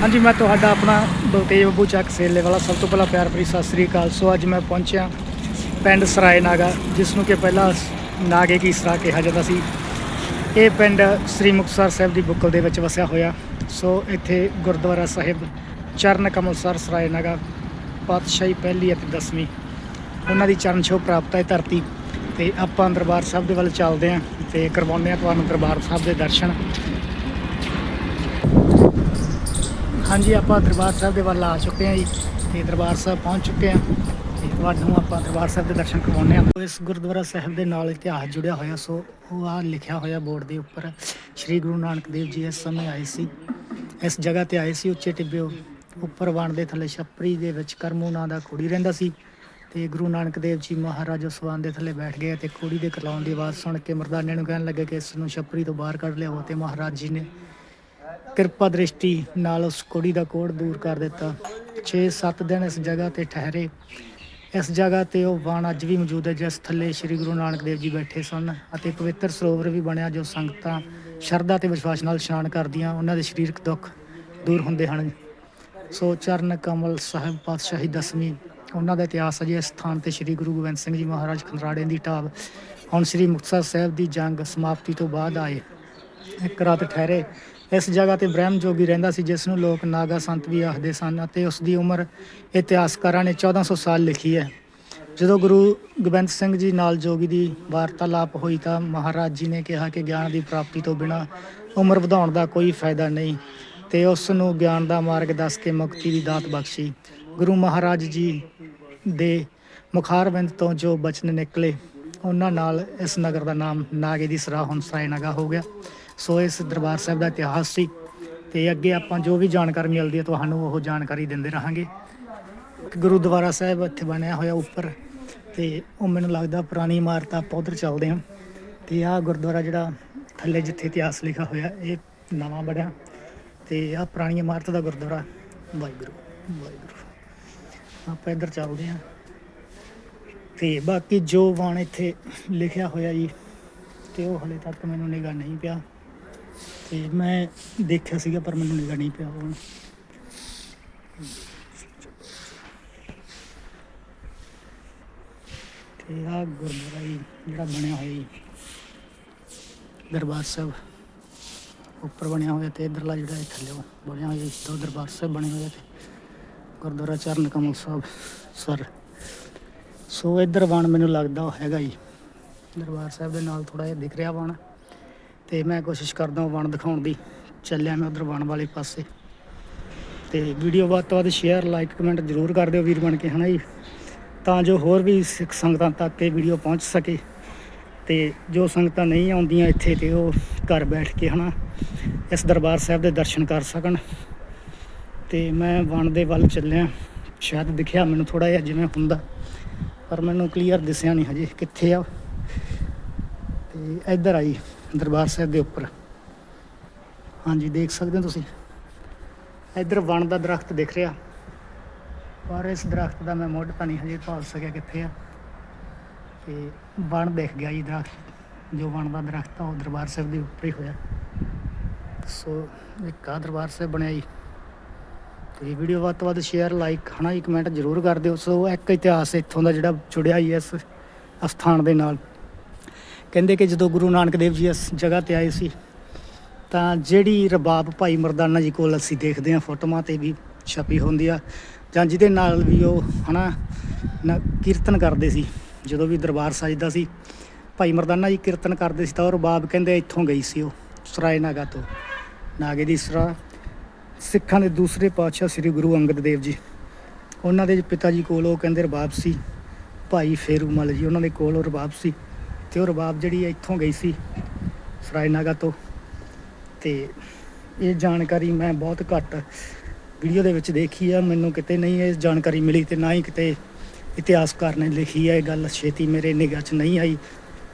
ਹਾਂਜੀ, ਮੈਂ ਤੁਹਾਡਾ ਆਪਣਾ ਬਲਤੇਜ ਬੱਬੂ ਚੱਕ ਸੇਲੇ ਵਾਲਾ ਸਭ ਤੋਂ ਪਹਿਲਾਂ ਪਿਆਰ ਭਰੀ ਸਤਿ ਸ੍ਰੀ ਅਕਾਲ। ਸੋ ਅੱਜ ਮੈਂ ਪਹੁੰਚਿਆ ਪਿੰਡ ਸਰਾਏ ਨਾਗਾ, ਜਿਸ ਨੂੰ ਕਿ ਪਹਿਲਾਂ ਨਾਗੇ ਕੀ ਸਰਾ ਕਿਹਾ ਜਾਂਦਾ ਸੀ। ਇਹ ਪਿੰਡ ਸ੍ਰੀ ਮੁਕਤਸਰ ਸਾਹਿਬ ਦੀ ਬੁੱਕਲ ਦੇ ਵਿੱਚ ਵਸਿਆ ਹੋਇਆ। ਸੋ ਇੱਥੇ ਗੁਰਦੁਆਰਾ ਸਾਹਿਬ ਚਰਨ ਕਮਲਸਰ ਸਰਾਏ ਨਾਗਾ, ਪਾਤਸ਼ਾਹੀ ਪਹਿਲੀ ਅਤੇ ਦਸਵੀਂ। ਉਹਨਾਂ ਦੀ ਚਰਨ ਛੋਹ ਪ੍ਰਾਪਤ ਹੈ ਧਰਤੀ ਤੇ ਆਪਾਂ ਦਰਬਾਰ ਸਾਹਿਬ ਦੇ ਵੱਲ ਚੱਲਦੇ ਆਂ ਤੇ ਕਰਵਾਉਂਦੇ ਆਂ ਤੁਹਾਨੂੰ ਦਰਬਾਰ ਸਾਹਿਬ ਦੇ ਦਰਸ਼ਨ। ਹਾਂਜੀ, ਆਪਾਂ ਦਰਬਾਰ ਸਾਹਿਬ ਦੇ ਵੱਲ ਆ ਚੁੱਕੇ ਹਾਂ ਜੀ ਤੇ ਦਰਬਾਰ ਸਾਹਿਬ ਪਹੁੰਚ ਚੁੱਕੇ ਹਾਂ। ਤੇ ਤੁਹਾਨੂੰ ਆਪਾਂ ਦਰਬਾਰ ਸਾਹਿਬ ਦੇ ਦਰਸ਼ਨ ਕਰਵਾਉਂਦੇ ਹਾਂ। ਇਸ ਗੁਰਦੁਆਰਾ ਸਾਹਿਬ ਦੇ ਨਾਲ ਇਤਿਹਾਸ ਜੁੜਿਆ ਹੋਇਆ, ਸੋ ਉਹ ਆ ਲਿਖਿਆ ਹੋਇਆ ਬੋਰਡ ਦੇ ਉੱਪਰ ਸ੍ਰੀ ਗੁਰੂ ਨਾਨਕ ਦੇਵ ਜੀ ਇਸ ਸਮੇਂ ਆਏ ਸੀ। ਇਸ ਜਗ੍ਹਾ ਤੇ ਆਏ ਸੀ, ਉੱਚੇ ਟਿੱਬੇ ਉੱਪਰ ਵਣ ਦੇ ਥੱਲੇ ਛੱਪਰੀ ਦੇ ਵਿੱਚ ਕਰਮੂ ਨਾਂ ਦਾ ਕੁੜੀ ਰਹਿੰਦਾ ਸੀ। ਤੇ ਗੁਰੂ ਨਾਨਕ ਦੇਵ ਜੀ ਮਹਾਰਾਜਾ ਸਵਾਨ ਦੇ ਥੱਲੇ ਬੈਠ ਗਏ ਤੇ ਕੁੜੀ ਦੇ ਕਰਲਾਉਣ ਦੀ ਆਵਾਜ਼ ਸੁਣ ਕੇ ਮਰਦਾਨੇ ਨੂੰ ਕਹਿਣ ਲੱਗੇ ਕਿ ਇਸ ਨੂੰ ਛੱਪਰੀ ਤੋਂ ਬਾਹਰ ਕੱਢ ਲਿਆਓ ਤੇ ਮਹਾਰਾਜ ਜੀ ਨੇ ਕਿਰਪਾ ਦ੍ਰਿਸ਼ਟੀ ਨਾਲ ਉਸ ਕੁੜੀ ਦਾ ਕੋੜ ਦੂਰ ਕਰ ਦਿੱਤਾ। 6-7 ਦਿਨ ਇਸ ਜਗ੍ਹਾ ਤੇ ਠਹਿਰੇ। ਇਸ ਜਗ੍ਹਾ ਤੇ ਉਹ ਵਾਣ ਅੱਜ ਵੀ ਮੌਜੂਦ ਹੈ, ਜਿਸ ਥੱਲੇ ਸ੍ਰੀ ਗੁਰੂ ਨਾਨਕ ਦੇਵ ਜੀ ਬੈਠੇ ਸਨ ਅਤੇ ਪਵਿੱਤਰ ਸਰੋਵਰ ਵੀ ਬਣਿਆ, ਜੋ ਸੰਗਤਾਂ ਸ਼ਰਧਾ ਤੇ ਵਿਸ਼ਵਾਸ ਨਾਲ ਇਸ਼ਨਾਨ ਕਰਦੀਆਂ, ਉਹਨਾਂ ਦੇ ਸਰੀਰਕ ਦੁੱਖ ਦੂਰ ਹੁੰਦੇ ਹਨ। ਸੋ ਚਰਨ ਕਮਲ ਸਾਹਿਬ ਪਾਤਸ਼ਾਹੀ ਦਸਵੀਂ, ਉਹਨਾਂ ਦਾ ਇਤਿਹਾਸ ਅਜੇ ਇਸ ਸਥਾਨ ਤੇ ਸ੍ਰੀ ਗੁਰੂ ਗੋਬਿੰਦ ਸਿੰਘ ਜੀ ਮਹਾਰਾਜ ਖੰਡਰਾੜੇ ਦੀ ਢਾਬ, ਹੁਣ ਸ੍ਰੀ ਮੁਕਤਸਰ ਸਾਹਿਬ ਦੀ ਜੰਗ ਸਮਾਪਤੀ ਤੋਂ ਬਾਅਦ ਆਏ। ਇੱਕ ਰਾਤ ਠਹਿਰੇ। ਇਸ ਜਗ੍ਹਾ ਤੇ ਬ੍ਰਹਮ ਜੋਗੀ ਰਹਿੰਦਾ ਸੀ, ਜਿਸ ਨੂੰ ਲੋਕ ਨਾਗਾ ਸੰਤ ਵੀ ਆਖਦੇ ਸਨ ਅਤੇ ਉਸ ਦੀ ਉਮਰ ਇਤਿਹਾਸਕਾਰਾਂ ਨੇ 1400 ਸਾਲ ਲਿਖੀ ਹੈ। ਜਦੋਂ ਗੁਰੂ ਗੋਬਿੰਦ ਸਿੰਘ ਜੀ ਨਾਲ ਜੋਗੀ ਦੀ ਵਾਰਤਾਲਾਪ ਹੋਈ ਤਾਂ ਮਹਾਰਾਜ ਜੀ ਨੇ ਕਿਹਾ ਕਿ ਗਿਆਨ ਦੀ ਪ੍ਰਾਪਤੀ ਤੋਂ ਬਿਨਾ ਉਮਰ ਵਧਾਉਣ ਦਾ ਕੋਈ ਫਾਇਦਾ ਨਹੀਂ ਤੇ ਉਸ ਨੂੰ ਗਿਆਨ ਦਾ ਮਾਰਗ ਦੱਸ ਕੇ ਮੁਕਤੀ ਦੀ ਦਾਤ ਬਖਸ਼ੀ। ਗੁਰੂ ਮਹਾਰਾਜ ਜੀ ਦੇ ਮੁਖਾਰਬਿੰਦ ਤੋਂ ਜੋ ਬਚਨ ਨਿਕਲੇ ਉਹਨਾਂ ਨਾਲ ਇਸ ਨਗਰ ਦਾ ਨਾਮ ਨਾਗੇ ਦੀ ਸਰਾਹ ਹੁਣ ਸਾਈ ਨਗਾ ਹੋ ਗਿਆ। ਸੋ ਇਸ ਦਰਬਾਰ ਸਾਹਿਬ ਦਾ ਇਤਿਹਾਸ ਸੀ ਤੇ ਅੱਗੇ ਆਪਾਂ ਜੋ ਵੀ ਜਾਣਕਾਰੀ ਮਿਲਦੀ ਹੈ ਤੁਹਾਨੂੰ ਉਹ ਜਾਣਕਾਰੀ ਦਿੰਦੇ ਰਹਾਂਗੇ। ਗੁਰਦੁਆਰਾ ਸਾਹਿਬ ਇੱਥੇ ਬਣਿਆ ਹੋਇਆ ਉੱਪਰ ਤੇ ਉਹ ਮੈਨੂੰ ਲੱਗਦਾ ਪੁਰਾਣੀ ਇਮਾਰਤ ਆਪਾਂ ਉੱਧਰ ਚੱਲਦੇ ਹਾਂ ਤੇ ਆਹ ਗੁਰਦੁਆਰਾ ਜਿਹੜਾ ਥੱਲੇ ਜਿੱਥੇ ਇਤਿਹਾਸ ਲਿਖਿਆ ਹੋਇਆ, ਇਹ ਨਵਾਂ ਬਣਿਆ ਤੇ ਆਹ ਪੁਰਾਣੀ ਇਮਾਰਤ ਦਾ ਗੁਰਦੁਆਰਾ ਵਾਹਿਗੁਰੂ ਵਾਹਿਗੁਰੂ। ਆਪਾਂ ਇੱਧਰ ਚੱਲਦੇ ਹਾਂ। ਤੇ ਬਾਕੀ ਜੋ ਬਾਣ ਇੱਥੇ ਲਿਖਿਆ ਹੋਇਆ ਜੀ, ਤੇ ਉਹ ਹਲੇ ਤੱਕ ਮੈਨੂੰ ਨਿਗਾ ਨਹੀਂ ਪਿਆ। ਤੇ ਮੈਂ ਦੇਖਿਆ ਸੀਗਾ, ਪਰ ਮੈਨੂੰ ਨਿਗਾ ਨਹੀਂ ਪਿਆ ਹੁਣ। ਤੇ ਆ ਗੁਰਦੁਆਰਾ ਜੀ, ਜਿਹੜਾ ਬਣਿਆ ਹੋਇਆ ਜੀ, ਦਰਬਾਰ ਸਾਹਿਬ। ਉੱਪਰ ਬਣਿਆ ਹੋਇਆ ਤੇ ਇਧਰਲਾ ਜਿਹੜਾ ਇਹ ਥੱਲੇ ਬਣਿਆ ਹੋਇਆ ਜੀ, ਦੋ ਦਰਬਾਰ ਸਾਹਿਬ ਬਣੇ ਹੋਏ ਤੇ ਗੁਰਦੁਆਰਾ ਚਰਨ ਕਮਲ ਸਾਹਿਬ, ਸਰ। ਸੋ ਇੱਧਰ ਵਣ ਮੈਨੂੰ ਲੱਗਦਾ ਉਹ ਹੈਗਾ ਜੀ। ਦਰਬਾਰ ਸਾਹਿਬ ਦੇ ਨਾਲ ਥੋੜਾ ਜਿਹਾ ਦਿਖ ਰਿਹਾ ਵਣ। ਤੇ ਮੈਂ ਕੋਸ਼ਿਸ਼ ਕਰਦਾ ਹਾਂ ਬਣ ਦਿਖਾਉਣ ਦੀ। ਚੱਲਿਆ ਮੈਂ ਉਧਰ ਵਣ ਵਾਲੇ ਪਾਸੇ। ਤੇ ਵੀਡੀਓ ਵੱਧ ਤੋਂ ਵੱਧ ਸ਼ੇਅਰ ਲਾਈਕ ਕਮੈਂਟ ਜ਼ਰੂਰ ਕਰ ਦਿਓ ਵੀਰ ਬਣ ਕੇ, ਹਨਾ ਜੀ? ਤਾਂ ਜੋ ਹੋਰ ਵੀ ਸਿੱਖ ਸੰਗਤਾਂ ਤੱਕ ਇਹ ਵੀਡੀਓ ਪਹੁੰਚ ਸਕੇ। ਤੇ ਜੋ ਸੰਗਤਾਂ ਨਹੀਂ ਆਉਂਦੀਆਂ ਇੱਥੇ ਤੇ ਉਹ ਘਰ ਬੈਠ ਕੇ, ਹਨਾ, ਇਸ ਦਰਬਾਰ ਸਾਹਿਬ ਦੇ ਦਰਸ਼ਨ ਕਰ ਸਕਣ। ਤੇ ਮੈਂ ਵਣ ਦੇ ਵੱਲ ਚੱਲਿਆ। ਸ਼ਾਇਦ ਦਿਖਿਆ ਮੈਨੂੰ ਥੋੜਾ ਜਿਹਾ ਜਿਵੇਂ ਹੁੰਦਾ। ਪਰ ਮੈਨੂੰ ਕਲੀਅਰ ਦਿਸਿਆ ਨਹੀਂ ਹਜੇ ਕਿੱਥੇ ਆ ਤੇ ਇੱਧਰ ਆਈ ਦਰਬਾਰ ਸਾਹਿਬ ਦੇ ਉੱਪਰ। ਹਾਂਜੀ, ਦੇਖ ਸਕਦੇ ਹੋ ਤੁਸੀਂ। ਇੱਧਰ ਵਣ ਦਾ ਦਰਖਤ ਦਿਖ ਰਿਹਾ। ਪਰ ਇਸ ਦਰਖਤ ਦਾ ਮੈਂ ਮੁੱਢ ਤਾਂ ਨਹੀਂ ਹਜੇ ਭਾਲ ਸਕਿਆ ਕਿੱਥੇ ਆ। ਤੇ ਵਣ ਦਿਖ ਗਿਆ ਜੀ ਦਰਖਤ। ਜੋ ਵਣ ਦਾ ਦਰਖਤ ਆ, ਉਹ ਦਰਬਾਰ ਸਾਹਿਬ ਦੇ ਉੱਪਰ ਹੀ ਹੋਇਆ। ਸੋ, ਇੱਕ ਆ ਦਰਬਾਰ ਸਾਹਿਬ ਬਣਿਆ ਜੀ। ਤੇ ਵੀਡੀਓ ਵੱਧ ਤੋਂ ਵੱਧ ਸ਼ੇਅਰ ਲਾਈਕ ਹਨਾ ਜੀ ਕਮੈਂਟ ਜ਼ਰੂਰ ਕਰ ਦਿਓ। ਸੋ ਇੱਕ ਇਤਿਹਾਸ ਇੱਥੋਂ ਦਾ ਜਿਹੜਾ ਜੁੜਿਆ ਹੀ ਇਸ ਅਸਥਾਨ ਦੇ ਨਾਲ। ਕਹਿੰਦੇ ਕਿ ਜਦੋਂ ਗੁਰੂ ਨਾਨਕ ਦੇਵ ਜੀ ਇਸ ਜਗ੍ਹਾ ਤੇ ਆਏ ਸੀ, ਤਾਂ ਜਿਹੜੀ ਰਬਾਬ ਭਾਈ ਮਰਦਾਨਾ ਜੀ ਕੋਲ ਅਸੀਂ ਦੇਖਦੇ ਹਾਂ ਫੋਟੋਆਂ ਤੇ ਵੀ ਛਪੀ ਹੁੰਦੀ ਆ, ਜਾਂ ਜਿਹਦੇ ਨਾਲ ਵੀ ਉਹ, ਹਨਾ, ਨ- ਕੀਰਤਨ ਕਰਦੇ ਸੀ। ਜਦੋਂ ਵੀ ਦਰਬਾਰ ਸਜਦਾ ਸੀ, ਭਾਈ ਮਰਦਾਨਾ ਜੀ ਕੀਰਤਨ ਕਰਦੇ ਸੀ ਤਾਂ ਉਹ ਰਬਾਬ ਕਹਿੰਦੇ ਇੱਥੋਂ ਗਈ ਸੀ ਉਹ, ਸਰਾਏ ਨਾਗਾ ਤੋਂ। ਨਾਗੇ ਦੀ ਸਰਾ ਸਿੱਖਾਂ ਦੇ ਦੂਸਰੇ ਪਾਤਸ਼ਾਹ ਸ੍ਰੀ ਗੁਰੂ ਅੰਗਦ ਦੇਵ ਜੀ। ਉਹਨਾਂ ਦੇ ਪਿਤਾ ਜੀ ਕੋਲ ਉਹ ਕਹਿੰਦੇ ਰਬਾਬ ਸੀ, ਭਾਈ ਫੇਰੂ ਮਲ ਜੀ, ਉਹਨਾਂ ਦੇ ਕੋਲ ਉਹ ਰਬਾਬ ਸੀ ਤੇ ਉਹ ਰਬਾਬ ਜਿਹੜੀ ਹੈ ਇੱਥੋਂ ਗਈ ਸੀ ਸਰਾਏਨਾਗਾ ਤੋਂ। ਤੇ ਇਹ ਜਾਣਕਾਰੀ ਮੈਂ ਬਹੁਤ ਘੱਟ ਵੀਡੀਓ ਦੇ ਵਿੱਚ ਦੇਖੀ ਆ, ਮੈਨੂੰ ਕਿਤੇ ਨਹੀਂ ਇਹ ਜਾਣਕਾਰੀ ਮਿਲੀ ਤੇ ਨਾ ਹੀ ਕਿਤੇ ਇਤਿਹਾਸਕਾਰ ਨੇ ਲਿਖੀ ਹੈ ਇਹ ਗੱਲ ਛੇਤੀ ਮੇਰੇ ਨਿਗਾਹ 'ਚ ਨਹੀਂ ਆਈ।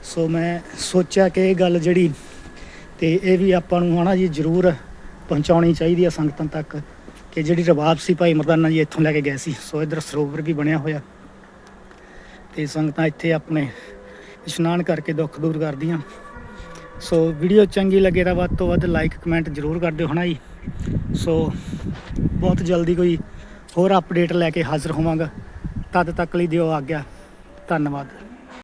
ਸੋ ਮੈਂ ਸੋਚਿਆ ਕਿ ਇਹ ਗੱਲ ਜਿਹੜੀ ਤੇ ਇਹ ਵੀ ਆਪਾਂ ਨੂੰ ਹਨਾ ਜੀ ਜ਼ਰੂਰ ਪਹੁੰਚਾਉਣੀ ਚਾਹੀਦੀ ਹੈ ਸੰਗਤਾਂ ਤੱਕ ਕਿ ਜਿਹੜੀ ਰਵਾਬ ਸੀ ਭਾਈ ਮਰਦਾਨਾ ਜੀ ਇੱਥੋਂ ਲੈ ਕੇ ਗਏ ਸੀ। ਸੋ ਇਧਰ ਸਰੋਵਰ ਵੀ ਬਣਿਆ ਹੋਇਆ। ਤੇ ਸੰਗਤਾਂ ਇੱਥੇ ਆਪਣੇ ਇਸ਼ਨਾਨ ਕਰਕੇ ਦੁੱਖ ਦੂਰ ਕਰਦੀਆਂ। ਸੋ ਵੀਡੀਓ ਚੰਗੀ ਲੱਗੇ ਤਾਂ ਵੱਧ ਤੋਂ ਵੱਧ ਲਾਈਕ ਕਮੈਂਟ ਜ਼ਰੂਰ ਕਰ ਦਿਓ ਹਨਾ ਜੀ। ਸੋ ਬਹੁਤ ਜਲਦੀ ਕੋਈ ਹੋਰ ਅਪਡੇਟ ਲੈ ਕੇ ਹਾਜ਼ਰ ਹੋਵਾਂਗਾ। ਤਦ ਤੱਕ ਲਈ ਦਿਓ ਆਗਿਆ। ਧੰਨਵਾਦ।